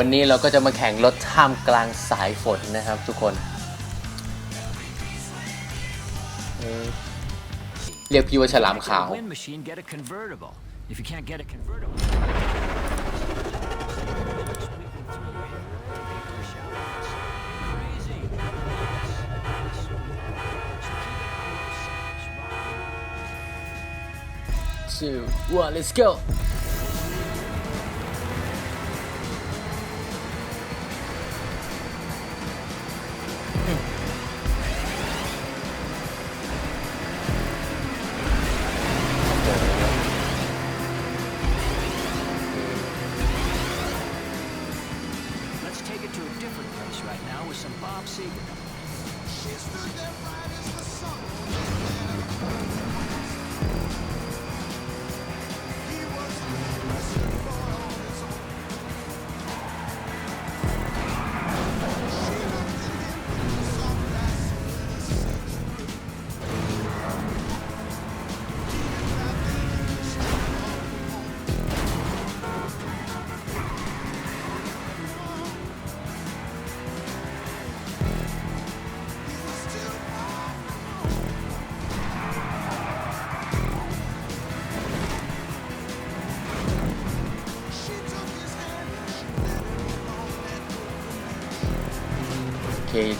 วันนี้เราก็จะมาแข่งรถท่ามกลางสายฝนนะครับทุกคนเอ่อเรียกพี่ว่าฉลามขาว Wind machine, get a convertible. If you can't get a convertible. two one let's go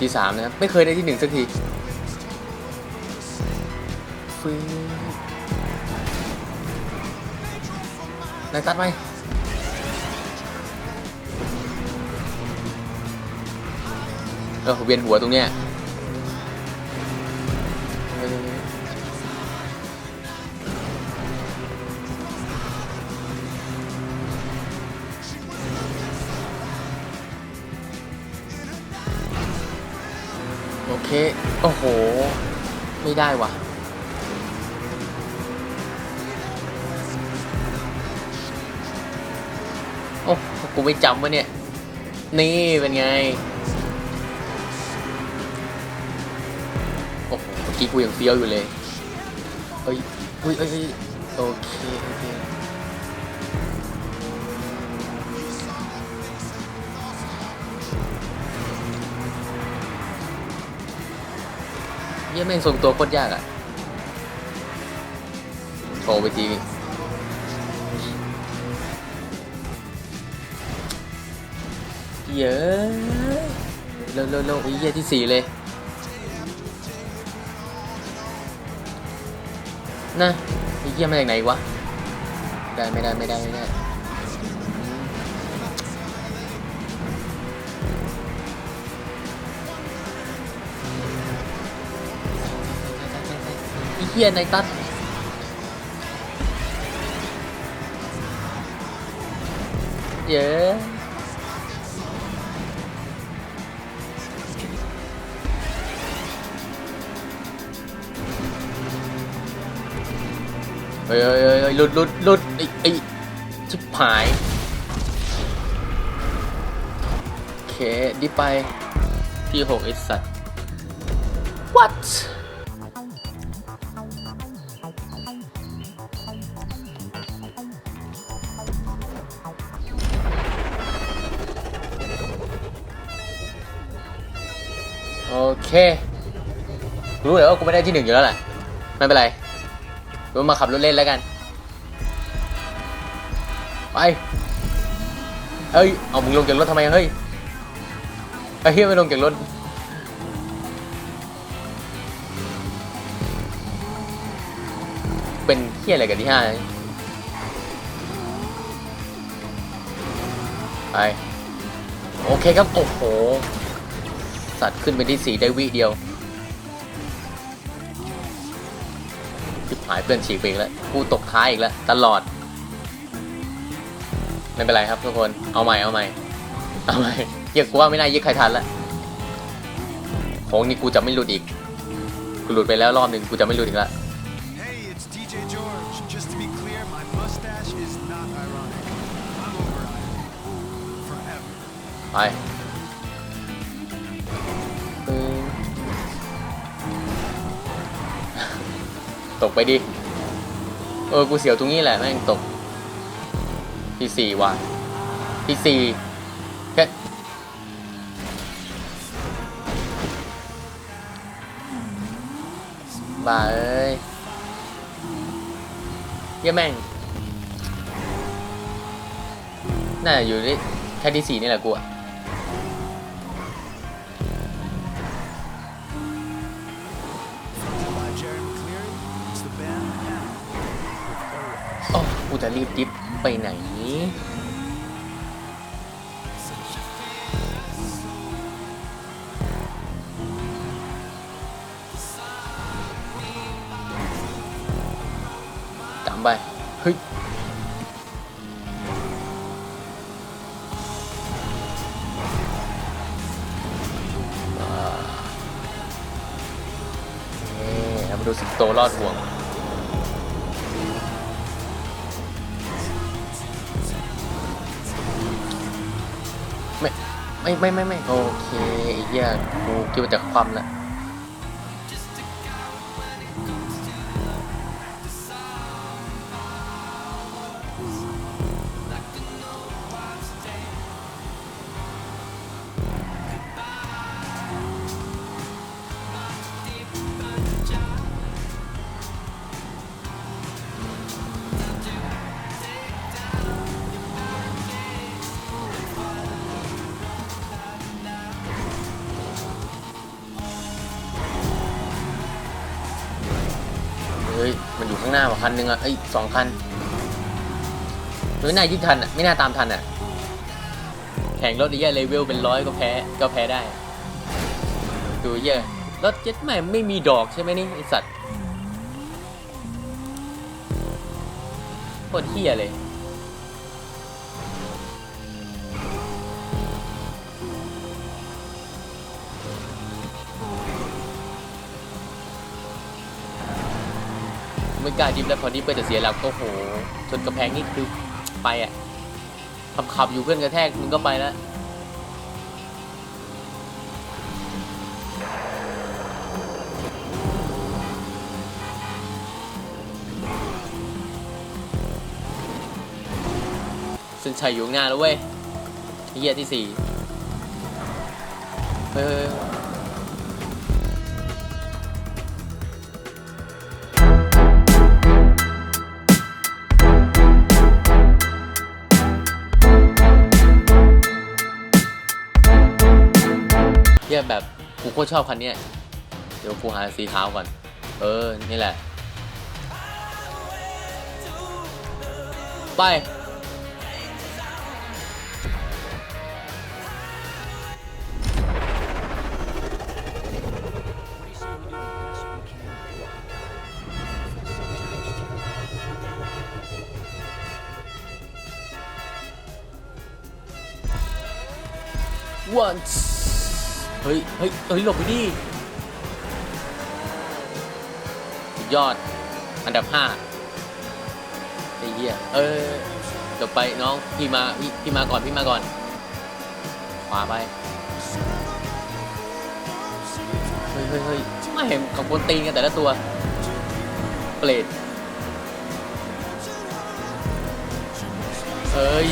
ที่สามนะครับ ไม่เคยได้ที่หนึ่งสักทีฟื้นนายตัดไหมเออเวียนหัวตรงเนี้ย โอเคโอ้โห ไม่ได้วะโอ้กูไม่จำวะเนี่ย นี่เป็นไง โอ้โหเมื่อกี้กูยังเฟี้ยวอยู่เลย เฮ้ยเฮ้ยเฮ้ยเฮ้ยโอเค โอเค ยี่ยแม่งทรงตัวโคตรยากอะโทรไปทีเยอะเร็วเร็วเร็วไอ้เหี้ยที่สี่เลย นะไอ้เหี้ยมาจากไหนวะ ได้ไม่ได้ไม่ได้ไม่ได้ ฮียในตัดเยอะเฮ้ยเฮ้ยเฮ้ยเฮ้ยหลุดหลุดหลุดไอ้ไอ้ชิบหายโอเคดิไปที่หกไอ้สัตว์ what เค รู้เลยว่ากูไม่ได้ที่หนึ่งอยู่แล้วแหละไม่เป็นไรกูมาขับรถเล่นแล้วกัน ไปเอ้ย เอามึงลงจากรถทำไมเฮ้ยไอ้เฮียไม่ลงจากรถเป็นเฮียอะไรกันที่ห้าไป โอเคครับ โอ้โห สัตว์ขึ้นไปที่สี่ได้วิเดียวชิบหายเพื่อนฉีกไปอีกแล้วกูตกท้ายอีกแล้วตลอด ไม่เป็นไรครับทุกคนเอาใหม่เอาใหม่เอาใหม่เหี้ยกูว่าไม่น่ายึดใครทันละโค้งนี่กูจะไม่หลุดอีกกูหลุดไปแล้วรอบหนึ่งกูจะไม่หลุดอีกละ Hey, ตกไปดิ เออ กูเสียวตรงนี้แหละแม่งตก ที่สี่ว่ะ ที่สี่แค่บ้าเอ้ยเยี่ยแม่ง น่าอยู่ที่แค่ที่สี่นี่แหละกูอะ จะรีบดิฟไปไหน ตามไป เฮ้ยเอ๊ะเรามาดูสิงโตรอดห่วง ไม่ไม่ไม่ไม่โอเคไอ้เหี้ยกูคิดว่าจะคว่ำละ คันหนึ่งอะเอ้ยสองคันหรือน่ายิ่งทันอะไม่น่าตามทันอะแข่งรถไอ้เยอะเลเวลเป็นร้อยก็แพ้ก็แพ้ได้ ดูเยอะรถเจ็ตแม่ไม่มีดอกใช่ไหมนี่ไอสัตว์โคตรเฮี้ยเลย ไม่กล้าดิฟแล้วพอดิฟก็จะเสียหลักก็โหชนกระแพงนี่คือไปอะขับขับอยู่เพื่อนกระแทกมึงก็ไปแล้วเส้นชัยอยู่ข้างหน้าแล้วเว้ยไอ้เหี้ยที่สี่เฮ้ย ยเฮ้ยเทียแบบกูโคตรชอบคันเนี้ยเดี๋ยวกูหาสีขาวก่อน เออ นี่แหละ ไป What เฮ้ย เฮ้ย เฮ้ย หลบไปดิยอด อันดับห้าไอ้เหี้ย เออเดี๋ยวไปน้อง พี่มา พี่พี่มาก่อน พี่มาก่อน ขวาไป เฮ้ยเฮ้ยเฮ้ยไม่เห็นกับคนตีนกันแต่ละตัว เปรตเฮ้ย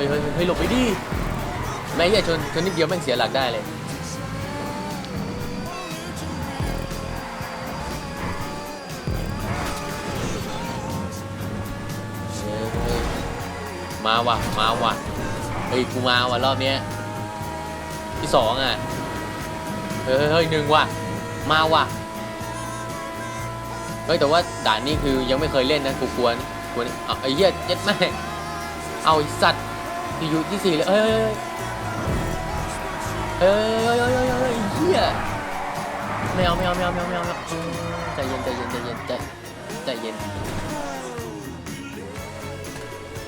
ฮ้ยเฮ้ยเฮ้ยหลบไปดิแม่งอย่ชนชนนิดเดียวแม่งเสียหลักได้เลยมาว่ะ มาว่ะ เฮ้ย กูมาว่ะ รอบเนี้ยที่สองอะ เฮ้ยเฮ้ยหนึ่งว่ะ มาว่ะ เฮ้ย แต่ว่าด่านนี้คือยังไม่เคยเล่นนะ กูกลัวนี่กลัวนี่เอาไอ้เหี้ยเจ็ดแม่เอาไอ้สัตว์ อยู่ที่สี่เลยเอ้ยเอ้ยเอ้ยเอ้ยเอ้ยเอ้ยเอ้ยเฮียไม่เอาไม่เอาไม่เอาไม่เอาไม่เอาไม่เอาใจเย็นใจเย็นใจเย็นใจใจเย็น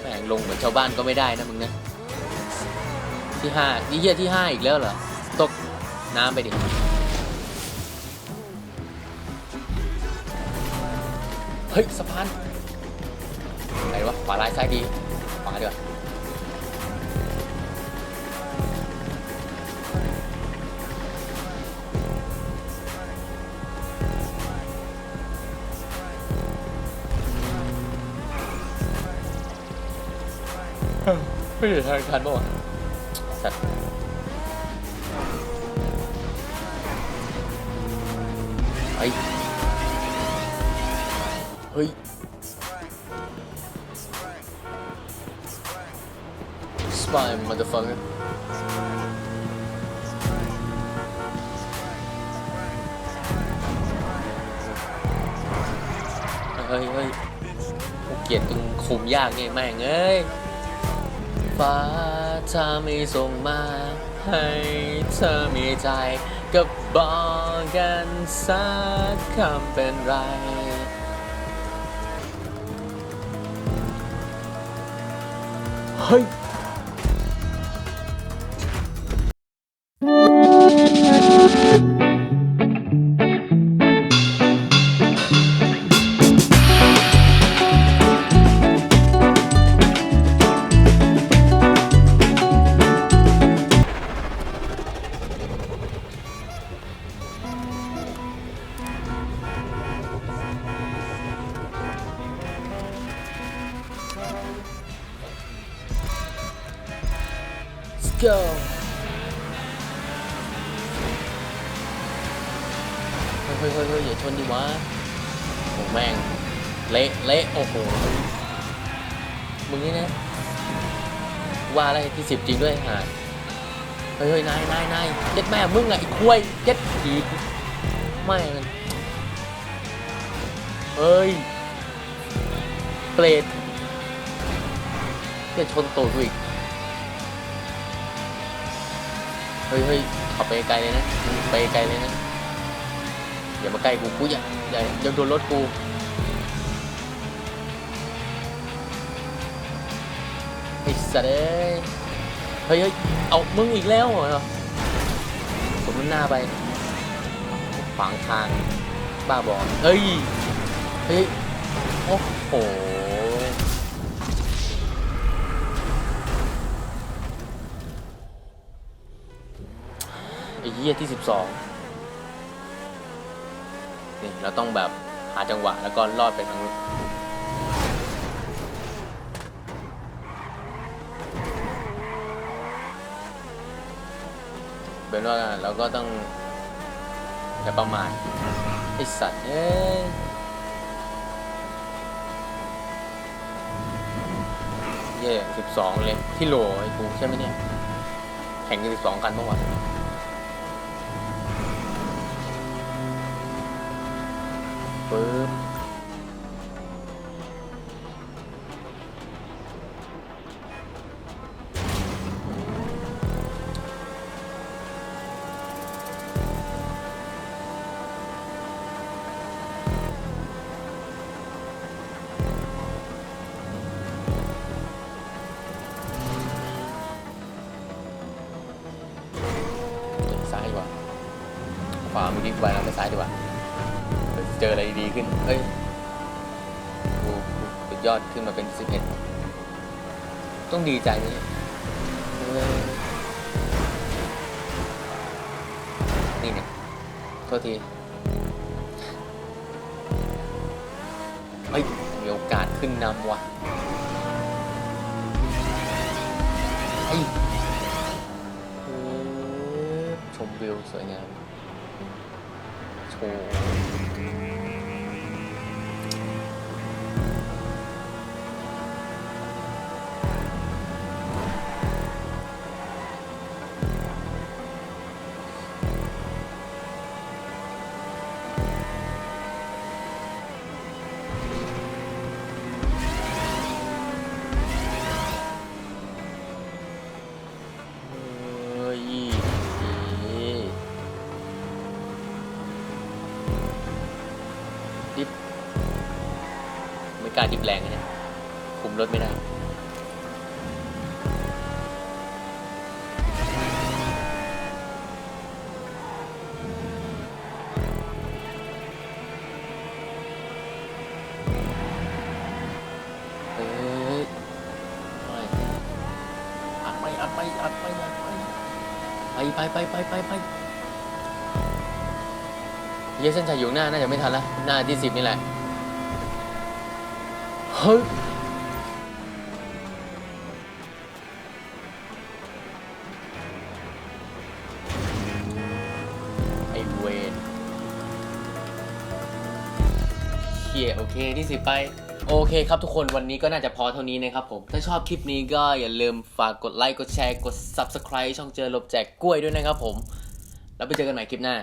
แม่งลงเหมือนชาวบ้านก็ไม่ได้นะมึงนะที่ห้านี่เฮียที่ห้าอีกแล้วเหรอตกน้ำไปดิเฮ้ยสะพานไหนวะขวาลายซ้ายดีขวาดีกว่า ไม่ได้ทางทันป่าวะสัตว์ฮ้เฮ้ย spy motherfucker เฮ้ยเฮ้ยกูเกลียดตรงคุมยากนี่แม่งเอ้ย ฟ้าถ้าไม่ส่งมา ให้เธอมีใจก็บอกกันสักคำเป็นไรเฮ้ย go เฮ้ยเฮ้ยเฮ้ยอย่าชนดิวะโอ้แม่ง เละเละโอ้โห มึงนี่นะ ว่าอะไรที่สิบจริงด้วยฮะเฮ้ยเฮ้ยนายนายนายเย็ดแม่มึงอะไอ้ควยเย็ดผีไม่มันเฮ้ย เปรตจะชนตูดกูอีก ฮ้ยเฮ้ยขับไปไกลเลยนะไปไกลเลยนะอย่ามาใกล้กูกูอย่าอย่าอย่าโดนรถกูไอ้สัตว์เอ้ยเฮ้ยเฮ้ยเอามึงอีกแล้วเหรอผมมันหน้าไปขวางทางบ้าบอเฮ้ยเฮ้ยโอ้โห เหี้ยที่สิบสองนี่เราต้องแบบหาจังหวะแล้วก็รอดไปทางนู้นเป็นว่าเราก็ต้องอย่าประมาทไอสัตว์เอ้ยเย่สิบสองเลยที่โหลไอ้กูใช่ไหมเนี่ย แข่งกันสิบสองกันเมื่อวาน ปึ๊บซ้ายดีกว่าขวามือดีกว่าแล้วไปซ้ายดีกว่า เจออะไรดีขึ้นเฮ้ยกูกูยอดขึ้นมาเป็นสิบเอ็ดต้องดีใจนี่เออนี่เนี่ยโทษทีเฮ้ยมีโอกาสขึ้นนำว่ะไอ้ยเออชมวิวสวยงามโชว์ ดิฟแรงนะเนี่ยคุมรถไม่ได้เฮ้ยไม่อัดไปอัดไปอัดไปอัดไปไปไปไปไปไปเยเส้นชัยอยู่หน้า น่าจะไม่ทันละหน้าที่สิบนี่แหละ เฮ้ยไอเวนย่โอเคที่สิบไป โอเคครับทุกคนวันนี้ก็น่าจะพอเท่านี้นะครับผม ถ้าชอบคลิปนี้ก็อย่าลืมฝากกดไลค์ กดแชร์ กด Subscribe ช่องเจอลบแจกกล้วยด้วยนะครับผม แล้วไปเจอกันใหม่คลิปหน้า